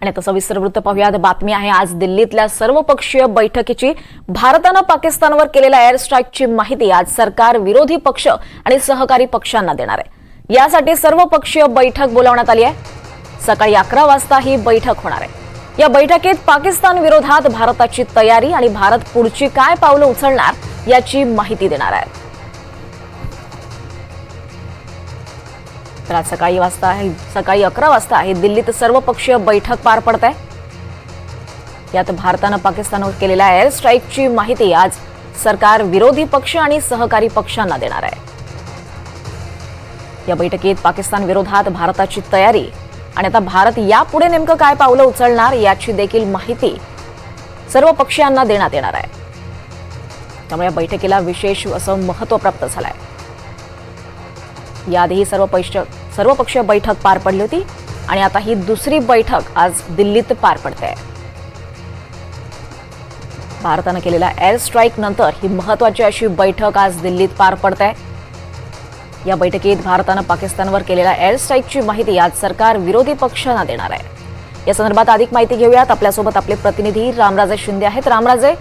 आणि आता सविस्तर वृत्त पाहूयात. बातमी आहे आज दिल्लीतल्या सर्वपक्षीय बैठकीची. भारतानं पाकिस्तानवर केलेल्या एअर स्ट्राईकची माहिती आज सरकार विरोधी पक्ष आणि सहकारी पक्षांना देणार आहे. यासाठी सर्वपक्षीय बैठक बोलावण्यात आली आहे. सकाळी अकरा वाजता ही बैठक होणार आहे. या बैठकीत पाकिस्तान विरोधात भारताची तयारी आणि भारत पुढची काय पावलं उचलणार याची माहिती देणार आहे. तर आज सकाळी वाजता आहे सकाळी अकरा वाजता आहे. दिल्लीत सर्वपक्षीय बैठक पार पडत आहे यात भारतानं पाकिस्तानवर केलेल्या एअर स्ट्राईकची माहिती आज सरकार विरोधी पक्ष आणि सहकारी पक्षांना देणार आहे. या बैठकीत पाकिस्तान विरोधात भारताची तयारी आणि आता भारत यापुढे नेमकं काय पावलं उचलणार याची देखील माहिती सर्व पक्षीयांना देण्यात येणार आहे. त्यामुळे या बैठकीला विशेष असं महत्त्व प्राप्त झालं आहे याआधी सर्व पक्ष सर्वपक्षीय बैठक पार पडली होती आणि आता ही दुसरी बैठक आज दिल्लीत पार पडते. भारतानं केलेल्या एअर स्ट्राईक नंतर ही महत्वाची अशी बैठक आज दिल्लीत पार पडते. या बैठकीत भारतानं पाकिस्तानवर केलेल्या एअर स्ट्राईकची माहिती आज सरकार विरोधी पक्षांना देणार आहे. या संदर्भात अधिक माहिती घेऊयात. आपल्यासोबत आपले प्रतिनिधी रामराजे शिंदे आहेत. रामराजे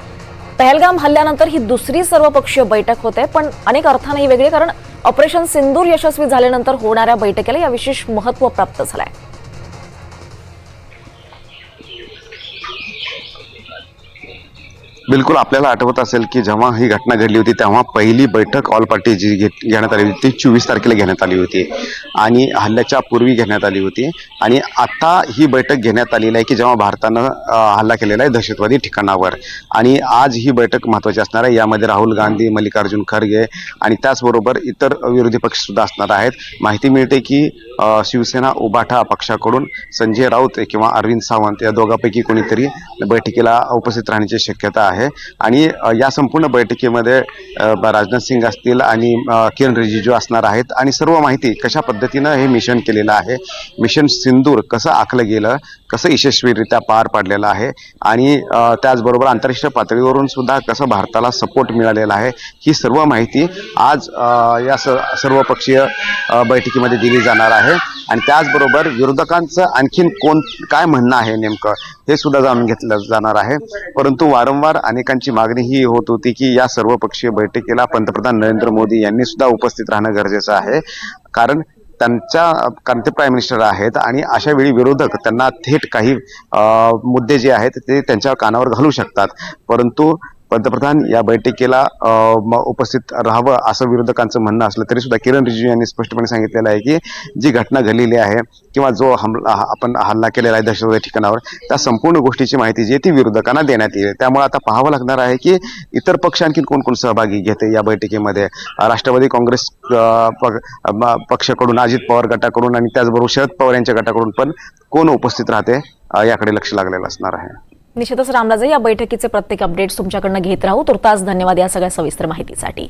पहलगाम हल्ल्यानंतर ही दुसरी सर्वपक्षीय बैठक होते पण अनेक अर्थाने वेगळी कारण ऑपरेशन सिंदूर यशस्वी झाल्यानंतर होणाऱ्या बैठकीला या विशेष महत्त्व प्राप्त झालंय. बिलकुल आपल्याला आठवत असेल की जेव्हा ही घटना घडली होती तेव्हा पहिली बैठक ऑल पार्टी जी घेत- घेण्यात आली होती ती चोवीस तारखेला घेण्यात आली होती. आणि हल्ल्याच्या पूर्वी घेण्यात आली होती. आणि आता ही बैठक घेण्यात आलेली आहे की जेव्हा भारतानं हल्ला केलेला आहे दहशतवादी ठिकाणावर. आणि आज ही बैठक महत्त्वाची असणार आहे. यामध्ये राहुल गांधी मल्लिकार्जुन खरगे आणि त्याचबरोबर इतर विरोधी पक्षसुद्धा असणार आहेत. माहिती मिळते की शिवसेना उबाठा पक्षाकडून संजय राऊत किंवा अरविंद सावंत या दोघांपैकी कोणीतरी बैठकीला उपस्थित राहण्याची शक्यता आहे. आणि या संपूर्ण बैठकीमध्ये राजनाथ सिंग असतील आणि किरण रिजिजू असणार आहेत. आणि सर्व माहिती कशा पद्धतीनं हे मिशन केलेलं आहे मिशन सिंदूर कसं आखलं गेलं कसं यशस्वीरित्या पार पाडलेलं आहे आणि त्याचबरोबर आंतरराष्ट्रीय पातळीवरून सुद्धा कसं भारताला सपोर्ट मिळालेला आहे ही सर्व माहिती आज या स सर्वपक्षीय बैठकीमध्ये दिली जाणार आहे. आणि त्याचबरोबर विरोधकांचं आणखीन कोण काय म्हणणं आहे नेमकं हे सुद्धा जाणून घेतलं जाणार आहे. परंतु वारंवार अनेकांची मागणी ही होत होती की या सर्वपक्षीय बैठकीला पंतप्रधान नरेंद्र मोदी यांनी सुद्धा उपस्थित राहणं गरजेचं आहे. कारण त्यांच्या कारण ते प्राईम मिनिस्टर आहेत आणि अशा वेळी विरोधक त्यांना थेट काही मुद्दे जे आहेत ते त्यांच्या कानावर घालू शकतात. परंतु पंतप्रधान या बैठकीला उपस्थित राहावं असं विरोधकांचं म्हणणं असलं तरी सुद्धा किरण रिजिजू यांनी स्पष्टपणे सांगितलेलं आहे की जी घटना घडलेली आहे किंवा जो हमला आपण हल्ला केलेला आहे दहशतवादी ठिकाणावर त्या संपूर्ण गोष्टीची माहिती जी आहे ती विरोधकांना देण्यात येईल. त्यामुळे आता पाहावं लागणार आहे की इतर पक्ष आणखी कोण कोण सहभागी घेते या बैठकीमध्ये? राष्ट्रवादी काँग्रेस प- पक्षाकडून अजित पवार गटाकडून आणि त्याचबरोबर शरद पवार यांच्या गटाकडून पण कोण उपस्थित राहते? याकडे लक्ष लागलेलं असणार आहे. निश्चितच रामराजे या बैठकीचे प्रत्येक अपडेट्स तुमच्याकडनं घेत राहू. तुर्तास धन्यवाद या सगळ्या सविस्तर माहितीसाठी.